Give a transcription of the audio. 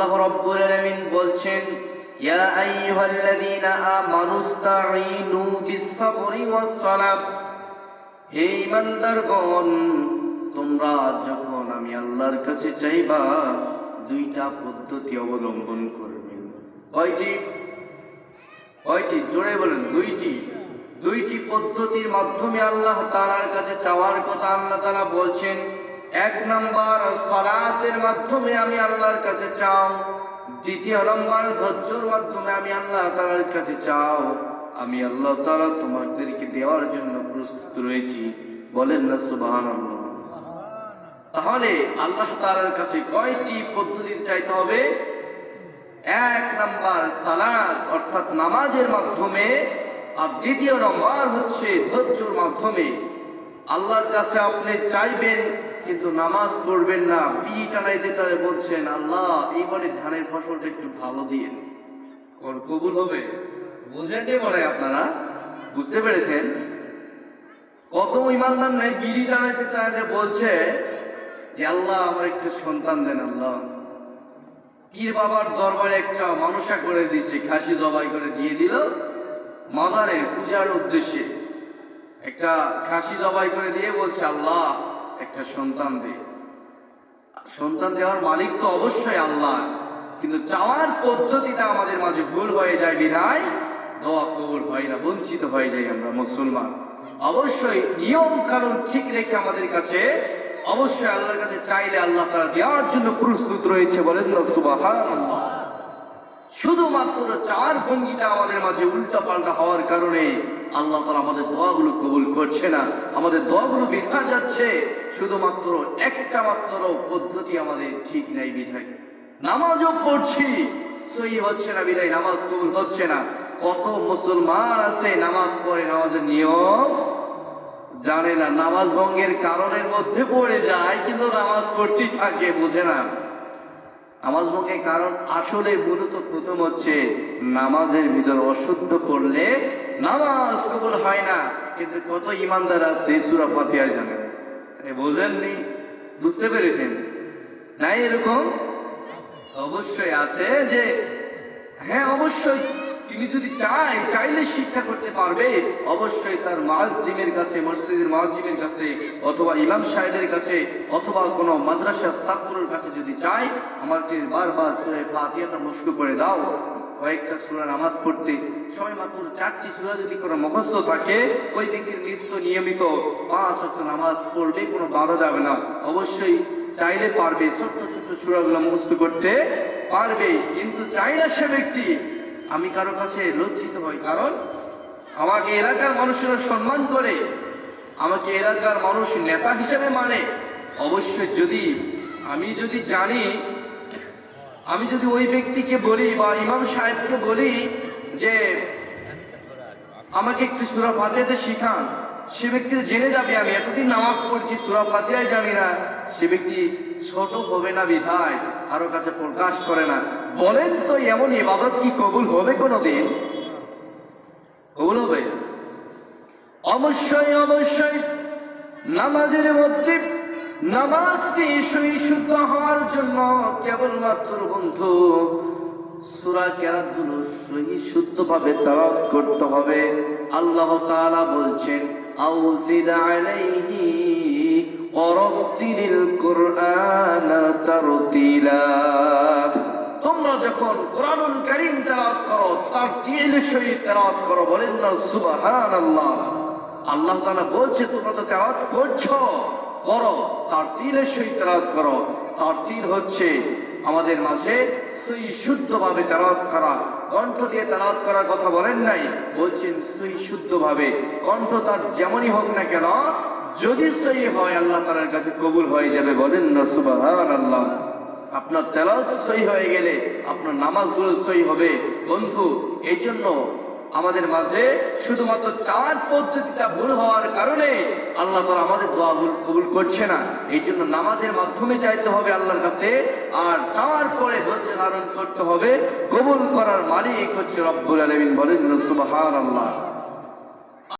আল্লাহ রব্বুল আলামিন বলছেন, ইয়া আইয়ুহাল্লাযীনা আমানুস্তাঈনু বিস-সাবরি ওয়াস-সালাত। হে ইমানদারগণ তোমরা যখন আমি আল্লাহর কাছে চাইবা, দুইটা পদ্ধতি অবলম্বন করবে। কয়টি? কয়টি? জোরে বলেন, দুইটি। দুইটি পদ্ধতির মাধ্যমে আল্লাহ তাআলার কাছে চাওয়ার কথা আল্লাহ তাআলা বলছেন এক নম্বর, সালাতের মাধ্যমে আমি আল্লাহর কাছে চাও। দ্বিতীয় নম্বর, ধৈর্যর মাধ্যমে আমি আল্লাহ তাআলার কাছে চাও। আমি আল্লাহ তাআলা তোমাদেরকে দেওয়ার জন্য প্রস্তুত রয়েছি। বলেন না, সুবহানাল্লাহ। তাহলে আল্লাহ তাআলার কাছে কয়টি পদ্ধতি চাইতে হবে? এক নাম্বার, সালাত, অর্থাৎ নামাজের মাধ্যমে। আর দ্বিতীয় নম্বর হচ্ছে ধৈর্যর মাধ্যমে। আল্লাহর কাছে আপনি চাইবেন কিন্তু নামাজ পড়বেন না বিড়ি টানাইতে টানে বলছেন, আল্লাহ, এইবারে ধানের ফসলটা একটু ভালো দিয়ে কবুল হবে? বুঝেননি মনে হয় আপনারা? বুঝতে পেরেছেন? কত ইমানদার নাই বিড়ি টানাইতে টানাইতে বলছে যে আল্লাহ, আমার একটা সন্তান দেন, আল্লাহ। পীর বাবার দরবারে একটা মানুষা করে দিছে, খাসি জবাই করে দিয়ে দিল। মাজারে পূজার উদ্দেশ্যে একটা খাসি জবাই করে দিয়ে বলছে, আল্লাহ একটা সন্তান দে সন্তান দেওয়ার মালিক তো অবশ্যই আল্লাহ, কিন্তু চাওয়ার পদ্ধতিটা আমাদের মাঝে ভুল হয়ে যায় বিধায় দোয়া কবুল হয় না, বঞ্চিত হয়ে যাই আমরা মুসলমান। অবশ্যই নিয়ম কানুন ঠিক রেখে আমাদের কাছে অবশ্যই আল্লাহর কাছে চাইলে আল্লাহ তারা দেওয়ার জন্য প্রস্তুত রয়েছে বলেন সুবহানাল্লাহ। শুধুমাত্র চার ভঙ্গিটা আমাদের মাঝে উল্টা পাল্টা হওয়ার কারণে আল্লাহ তালা আমাদের দোয়াগুলো কবুল করছে না। আমাদের দোয়াগুলো বৃথা যাচ্ছে, শুধুমাত্র একটা মাত্র পদ্ধতি আমাদের ঠিক নাই বিধায়। নামাজও পড়ছি সই হচ্ছে না বিধায় নামাজ কবুল হচ্ছে না। কত মুসলমান আছে নামাজ পড়ে, নামাজের নিয়ম জানে না। নামাজ ভঙ্গের কারণের মধ্যে পড়ে যায়, কিন্তু নামাজ পড়তেই থাকে, বোঝে না। নামাজ ভঙ্গের কারণ আসলে মূলত প্রথম হচ্ছে নামাজের ভিতর অশুদ্ধ করলে নামাজ কবুল হয় না। কিন্তু কত ইমানদার আছে সুরা ফাতিহা জানে? বোঝেননি? বুঝতে পেরেছেন? নাই এরকম? অবশ্যই আছে যে হ্যাঁ অবশ্যই। তিনি যদি চায়, চাইলে শিক্ষা করতে পারবে, অবশ্যই তার মাজিমের কাছে, মসজিদের মাজিমের কাছে, অথবা ইমাম সাহেবের কাছে, অথবা কোনো মাদ্রাসার ছাত্রের কাছে যদি চায়, আমাকে বারবার সুরে ফাতিহাটা মুস্ক করে দাও। কয়েকটা সুরা নামাজ পড়তে সবাই মাত্র চারটি সুরা যদি কোনো মুখস্থ থাকে, ওই ব্যক্তির নিত্য নিয়মিত পাঁচ অক্ট নামাজ পড়বে কোনো বাধা যাবে না। অবশ্যই চাইলে পারবে, ছোট্ট ছোট্ট সুরাগুলো মুখস্থ করতে পারবে, কিন্তু চাই না সে ব্যক্তি। আমি কারও কাছে লজ্জিত হই, কারণ আমাকে এলাকার মানুষেরা সম্মান করে, আমাকে এলাকার মানুষ নেতা হিসেবে মানে। অবশ্যই যদি আমি যদি জানি, আমি যদি ওই ব্যক্তিকে বলি বা ইমাম সাহেবকে বলি যে, আমাকে একটু সুরা ফাতিহাতে শিখান। সে ব্যক্তি জেনে যাবে, আমি এতদিন নামাজ পড়ছি, সুরা ফাতিহাই জানি না। সে ব্যক্তি ছোট হবে না বিধায়, কারও কাছে প্রকাশ করে না। বলেন তো, এমন ইবাদত কি কবুল হবে কোনোদিন? কবুল হবে? অবশ্যই অবশ্যই। নামাজের মধ্যে নামাজটি সই শুদ্ধ হওয়ার জন্য কেবলমাত্র বন্ধু সুরা কেরাতগুলো সহি শুদ্ধভাবে তালাত করতে হবে। আল্লাহ তাআলা বলছেন, আউজিদ তোমরা যখন কোরআনুল কারীম তেলাওয়াত করো, তার দিল সহিত তেলাওয়াত করো, বলেন না, সুবহানাল্লাহ। আল্লাহ তাআলা বলছে, তোমরা তো তেলাওয়াত করছ, করো, তার দিলের সহিত তেলাওয়াত করো। তার দিল হচ্ছে আমাদের মাঝে সুই শুদ্ধভাবে তেলাওয়াত করা, কণ্ঠ দিয়ে তালাত করার কথা বলেন নাই, বলছেন সুই শুদ্ধভাবে, কণ্ঠ তার যেমনই হোক না কেন, যদি সই হয় আল্লাহ তালার কাছে কবুল হয়ে যাবে, বলেন না সুবাহ আল্লাহ আপনার তেলাওয়াত সই হয়ে গেলে আপনার নামাজগুলো সই হবে। বন্ধু এই জন্য আমাদের মাঝে শুধুমাত্র চার পদ্ধতিটা ভুল হওয়ার কারণে আল্লাহ তারা আমাদের দোয়া ভুল কবুল করছে না। এই জন্য নামাজের মাধ্যমে চাইতে হবে আল্লাহর কাছে, আর চাওয়ার পরে ধৈর্য ধারণ করতে হবে। কবুল করার মালিক হচ্ছে রব্বুল আলমিন বলেন সুবহানাল্লাহ।